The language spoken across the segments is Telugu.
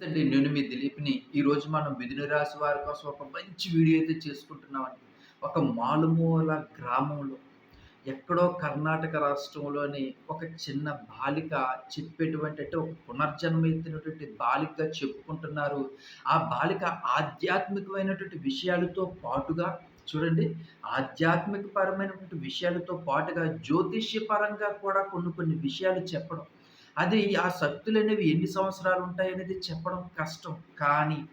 అండి నేను మీ దిలీప్‌ని. ఈరోజు మనం మిథున రాశి వారి కోసం ఒక మంచి వీడియో అయితే చేసుకుంటున్నామండి. ఒక మాలుమూల గ్రామంలో, ఎక్కడో కర్ణాటక రాష్ట్రంలోని ఒక చిన్న బాలిక చెప్పేటువంటి అంటే ఒక పునర్జన్మ ఎత్తినటువంటి బాలికగా చెప్పుకుంటున్నారు. ఆ బాలిక ఆధ్యాత్మికమైనటువంటి విషయాలతో పాటుగా చూడండి ఆధ్యాత్మిక పరమైనటువంటి విషయాలతో పాటుగా జ్యోతిష్యపరంగా కూడా కొన్ని కొన్ని విషయాలు చెప్పడం. అది ఆ శక్తులు అనేవి ఎన్ని సంవత్సరాలు ఉంటాయనేది చెప్పడం కష్టం. కానీ,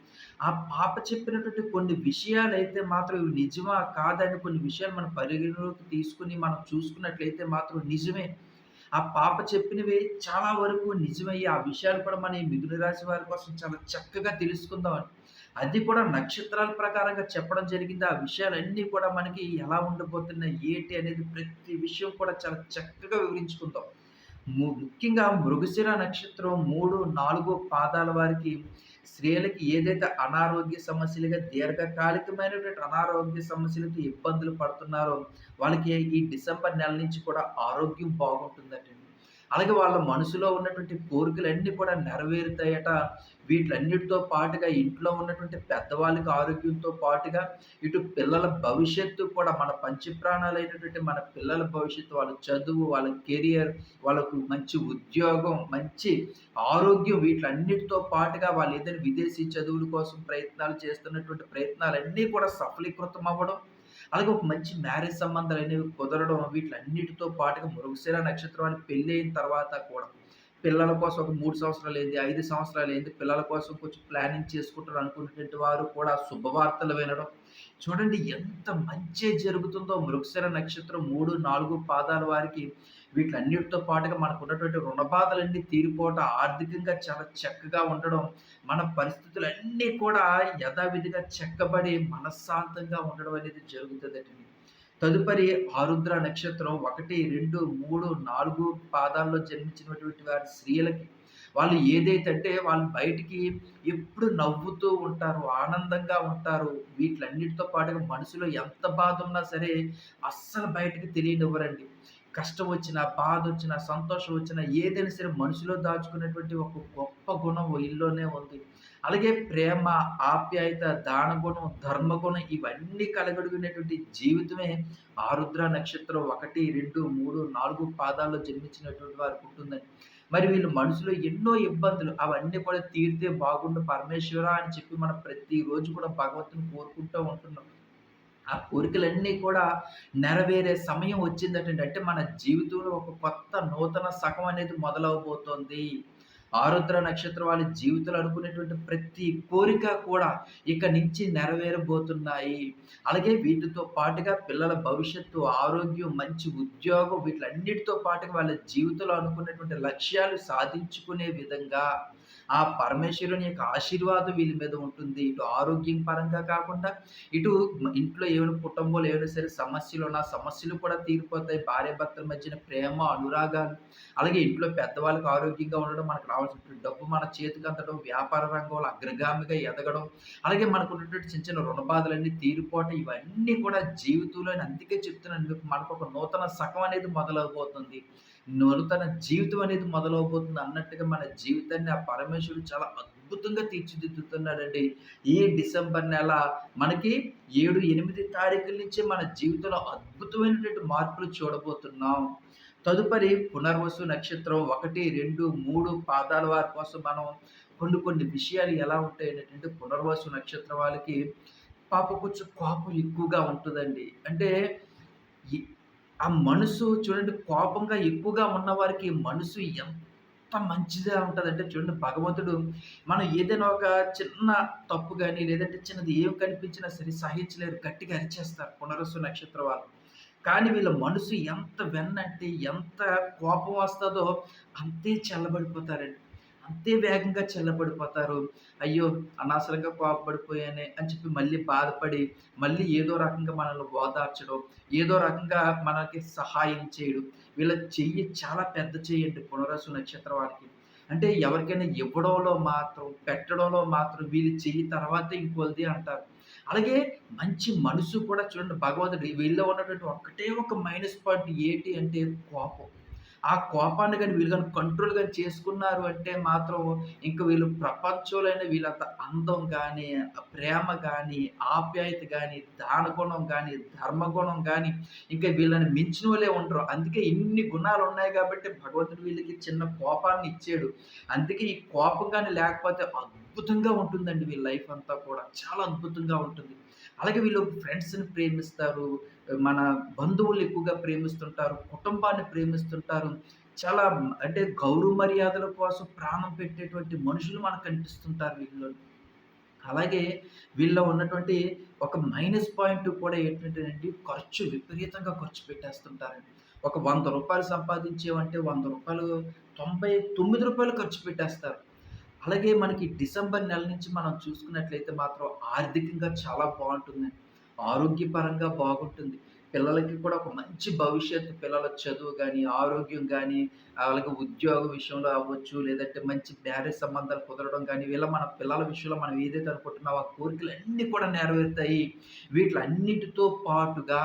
ఆ పాప చెప్పినటువంటి కొన్ని విషయాలు అయితే మాత్రం ఇవి నిజమా? కాదని కొన్ని విషయాలు మనం పరిగణలోకి తీసుకుని మనం చూసుకున్నట్లయితే మాత్రం నిజమే. ఆ పాప చెప్పినవి చాలా వరకు నిజమయ్యి, ఆ విషయాలు కూడా మన ఈ మిథున రాశి వారి కోసం చాలా చక్కగా తెలుసుకుందామని. అది కూడా నక్షత్రాల ప్రకారంగా చెప్పడం జరిగింది. ఆ విషయాలన్నీ కూడా మనకి ఎలా ఉండబోతున్నాయి, ఏంటి అనేది ప్రతి విషయం కూడా చాలా చక్కగా వివరించుకుందాం. ము ముఖ్యంగా మృగశిర నక్షత్రం 3, 4 పాదాల వారికి స్త్రీలకి ఏదైతే అనారోగ్య సమస్యలుగా దీర్ఘకాలికమైనటువంటి అనారోగ్య సమస్యలతో ఇబ్బందులు పడుతున్నారో, వాళ్ళకి ఈ డిసెంబర్ నెల నుంచి కూడా ఆరోగ్యం బాగుంటుందండి అలాగే వాళ్ళ మనసులో ఉన్నటువంటి కోరికలన్నీ కూడా నెరవేరుతాయట. వీటిలన్నిటితో పాటుగా ఇంట్లో ఉన్నటువంటి పెద్దవాళ్ళకి ఆరోగ్యంతో పాటుగా, ఇటు పిల్లల భవిష్యత్తు కూడా మన పంచప్రాణాలైనటువంటి మన పిల్లల భవిష్యత్తు, వాళ్ళ చదువు, వాళ్ళ కెరియర్, వాళ్ళకు మంచి ఉద్యోగం, మంచి ఆరోగ్యం వీటిలన్నిటితో పాటుగా వాళ్ళు ఏదైనా విదేశీ చదువుల కోసం ప్రయత్నాలు చేస్తున్నటువంటి ప్రయత్నాలన్నీ కూడా సఫలీకృతం అవ్వడం. అలాగే ఒక మంచి మ్యారేజ్ సంబంధాలు అనేవి కుదరడం వీటిలన్నిటితో పాటుగా మృగశిర నక్షత్రం అని పెళ్ళయిన తర్వాత కూడా పిల్లల కోసం ఒక మూడు సంవత్సరాలు ఏంది ఐదు సంవత్సరాలు ఏంది పిల్లల కోసం కొంచెం ప్లానింగ్ చేసుకుంటారు అనుకున్నటువంటి వారు కూడా శుభవార్తలు వినడం. చూడండి ఎంత మంచి జరుగుతుందో మృగశిర నక్షత్రం 3, 4 పాదాల వారికి వీటన్నిటితో పాటుగా మనకున్నటువంటి ఉన్నటువంటి రుణబాధలన్నీ తీరిపోవటం, ఆర్థికంగా చాలా చక్కగా ఉండడం, మన పరిస్థితులన్నీ కూడా యథావిధిగా చెక్కబడి మనశ్శాంతంగా ఉండడం అనేది జరుగుతదటండి. తదుపరి ఆరుద్ర నక్షత్రం 1, 2, 3, 4 పాదాల్లో జన్మించినటువంటి వారి స్త్రీలకి వాళ్ళు ఏదైతే అంటే వాళ్ళు బయటికి ఎప్పుడు నవ్వుతూ ఉంటారు, ఆనందంగా ఉంటారు. వీటిలన్నిటితో పాటుగా మనసులో ఎంత బాధ ఉన్నా సరే అస్సలు బయటికి తెలియనివ్వరండి. కష్టం వచ్చినా, బాధొచ్చినా, సంతోషం వచ్చినా ఏదైనా సరే మనసులో దాచుకునేటువంటి ఒక గొప్ప గుణం వీళ్ళలోనే ఉంది. అలాగే ప్రేమ, ఆప్యాయత, దానగుణం, ధర్మగుణం ఇవన్నీ కలగడుగునేటువంటి జీవితమే ఆరుద్ర నక్షత్రం 1, 2, 3, 4 పాదాల్లో జన్మించినటువంటి వారికుంటుందండి. మరి వీళ్ళు మనసులో ఎన్నో ఇబ్బందులు అవన్నీ కూడా తీరితే బాగుండు పరమేశ్వరా అని చెప్పి మనం ప్రతిరోజు కూడా భగవంతుని కోరుకుంటూ ఉంటున్నాం. ఆ కోరికలన్నీ కూడా నెరవేరే సమయం వచ్చిందటండి. అంటే మన జీవితంలో ఒక కొత్త నూతన సగం అనేది మొదలవబోతోంది. ఆరుద్ర నక్షత్రం వాళ్ళ జీవితంలో అనుకునేటువంటి ప్రతి కోరిక కూడా ఇక నుంచి నెరవేరబోతున్నాయి. అలాగే వీటితో పాటుగా పిల్లల భవిష్యత్తు, ఆరోగ్యం, మంచి ఉద్యోగం వీటిలన్నిటితో పాటుగా వాళ్ళ జీవితంలో అనుకున్నటువంటి లక్ష్యాలు సాధించుకునే విధంగా ఆ పరమేశ్వరుని యొక్క ఆశీర్వాదం వీళ్ళ మీద ఉంటుంది. ఇటు ఆరోగ్యం పరంగా కాకుండా, ఇటు ఇంట్లో ఏమైనా కుటుంబంలో ఏమైనా సరే సమస్యలు ఉన్న సమస్యలు కూడా తీరిపోతాయి. భార్యాభర్తల మధ్యన ప్రేమ, అనురాగాలు అలాగే ఇంట్లో పెద్దవాళ్ళకి ఆరోగ్యంగా ఉండడం, మనకు రావాల్సిన డబ్బు మన చేతికి అందడం, వ్యాపార రంగంలో అగ్రగామిగా ఎదగడం, అలాగే మనకున్నటువంటి చిన్న చిన్న రుణ బాధలన్నీ తీరిపోవటం ఇవన్నీ కూడా జీవితంలో అందుకే చెప్తున్నాను మీకు మనకొక నూతన సగం అనేది మొదలవబోతుంది. నూతన జీవితం అనేది మొదలవబోతుంది అన్నట్టుగా మన జీవితాన్ని ఆ పరమేశ్వరుడు చాలా అద్భుతంగా తీర్చిదిద్దుతున్నాడండి. ఈ డిసెంబర్ నెల మనకి 7, 8 తారీఖుల నుంచే మన జీవితంలో అద్భుతమైనటువంటి మార్పులు చూడబోతున్నాం. తదుపరి పునర్వసు నక్షత్రం 1, 2, 3 పాదాల వారి కోసం మనం కొన్ని కొన్ని విషయాలు ఎలా ఉంటాయనేటంటే పునర్వసు నక్షత్రం వాళ్ళకి పాప కొంచెం కోపం ఎక్కువగా ఉంటుందండి అంటే ఆ మనసు చూడండి కోపంగా ఎక్కువగా ఉన్నవారికి మనసు ఎంత మంచిగా ఉంటుందంటే చూడండి భగవంతుడు మనం ఏదైనా ఒక చిన్న తప్పు కానీ లేదంటే చిన్నది ఏం కనిపించినా సరే సహించలేరు. గట్టిగా అరిచేస్తారు పునరస్సు నక్షత్రం వాళ్ళు. కానీ వీళ్ళ మనసు ఎంత వెన్నంటే ఎంత కోపం వస్తుందో అంతే చల్లబడిపోతారండి. అంతే వేగంగా చల్లబడిపోతారు. అయ్యో! అనవసరంగా కోపపడిపోయానే అని చెప్పి మళ్ళీ బాధపడి, మళ్ళీ ఏదో రకంగా మనల్ని ఓదార్చడం, ఏదో రకంగా మనకి సహాయం చేయడం. వీళ్ళ చెయ్యి చాలా పెద్ద చెయ్యండి పునర్వసు నక్షత్రం వారికి అంటే ఎవరికైనా ఇవ్వడంలో మాత్రం, పెట్టడంలో మాత్రం వీళ్ళు చెయ్యి తర్వాత ఇంకోది అంటారు. అలాగే మంచి మనసు కూడా చూడండి భగవంతుడు వీళ్ళలో ఉన్నటువంటి ఒక్కటే ఒక మైనస్ పాయింట్ ఏంటి అంటే కోపం. ఆ కోపాన్ని కానీ వీళ్ళు కానీ కంట్రోల్ కానీ చేసుకున్నారు అంటే మాత్రం ఇంకా వీళ్ళు ప్రపంచంలోనే వీళ్ళంత అందం కానీ ప్రేమ కానీ ఆప్యాయత కానీ దానగుణం కానీ ధర్మగుణం కానీ ఇంకా వీళ్ళని మించిన వాళ్ళే ఉండరు. అందుకే ఇన్ని గుణాలు ఉన్నాయి కాబట్టి భగవంతుడు వీళ్ళకి చిన్న కోపాన్ని ఇచ్చాడు. అందుకే ఈ కోపం కానీ లేకపోతే అద్భుతంగా ఉంటుందండి వీళ్ళ లైఫ్ అంతా కూడా. చాలా అద్భుతంగా ఉంటుంది. అలాగే వీళ్ళు ఫ్రెండ్స్‌ని ప్రేమిస్తారు. మన బంధువులు ఎక్కువగా ప్రేమిస్తుంటారు. కుటుంబాన్ని ప్రేమిస్తుంటారు. చాలా అంటే గౌరవ మర్యాదల కోసం ప్రాణం పెట్టేటువంటి మనుషులు మనకు కనిపిస్తుంటారు వీళ్ళలో. అలాగే వీళ్ళలో ఉన్నటువంటి ఒక మైనస్ పాయింట్ కూడా ఏంటంటేనండి ఖర్చు విపరీతంగా ఖర్చు పెట్టేస్తుంటారండి. ఒక వంద రూపాయలు సంపాదించేవంటే వంద రూపాయలు తొంభై తొమ్మిది రూపాయలు ఖర్చు పెట్టేస్తారు. అలాగే మనకి డిసెంబర్ నెల నుంచి మనం చూసుకున్నట్లయితే మాత్రం ఆర్థికంగా చాలా బాగుంటుంది ఆరోగ్యపరంగా బాగుంటుంది. పిల్లలకి కూడా ఒక మంచి భవిష్యత్తు పిల్లల చదువు కానీ ఆరోగ్యం కానీ అలాగే ఉద్యోగ విషయంలో అవ్వచ్చు, లేదంటే మంచి మ్యారేజ్ సంబంధాలు కుదరడం కానీ వీళ్ళ మన పిల్లల విషయంలో మనం ఏదైతే అనుకుంటున్నామో ఆ కోరికలు అన్నీ కూడా నెరవేరుతాయి. వీటిలన్నిటితో పాటుగా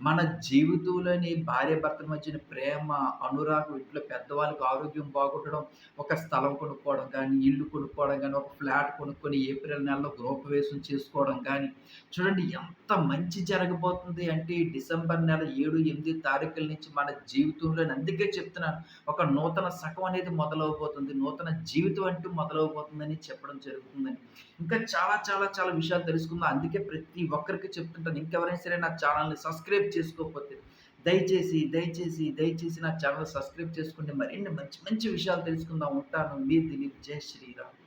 మన జీవితంలోని భార్యాభర్తల మధ్యన ప్రేమ, అనురాగం, ఇంట్లో పెద్దవాళ్ళకి ఆరోగ్యం బాగుండడం, ఒక స్థలం కొనుక్కోవడం కానీ ఇల్లు కొనుక్కోవడం కానీ ఒక ఫ్లాట్ కొనుక్కొని ఏప్రిల్ నెలలో గృహప్రవేశం చేసుకోవడం కానీ చూడండి ఎంత మంచి జరగబోతుంది అంటే డిసెంబర్ నెల 7, 8 తారీఖుల నుంచి మన జీవితంలో అందుకే చెప్తున్నాను. ఒక నూతన సగం అనేది మొదలవబోతుంది. నూతన జీవితం అంటూ మొదలవబోతుందని చెప్పడం జరుగుతుందని ఇంకా చాలా చాలా చాలా విషయాలు తెలుసుకుందాం. అందుకే ప్రతి ఒక్కరికి చెప్తుంటాను. ఇంకెవరైనా సరే నా ఛానల్ని సబ్స్క్రైబ్ చేసుకోకపోతే దయచేసి, దయచేసి, దయచేసి నా ఛానల్ సబ్స్క్రైబ్ చేసుకుంటే మరిన్ని మంచి మంచి విషయాలు తెలుసుకుందాం. ఉంటాను. మీ దిలీప్. జై శ్రీరామ్.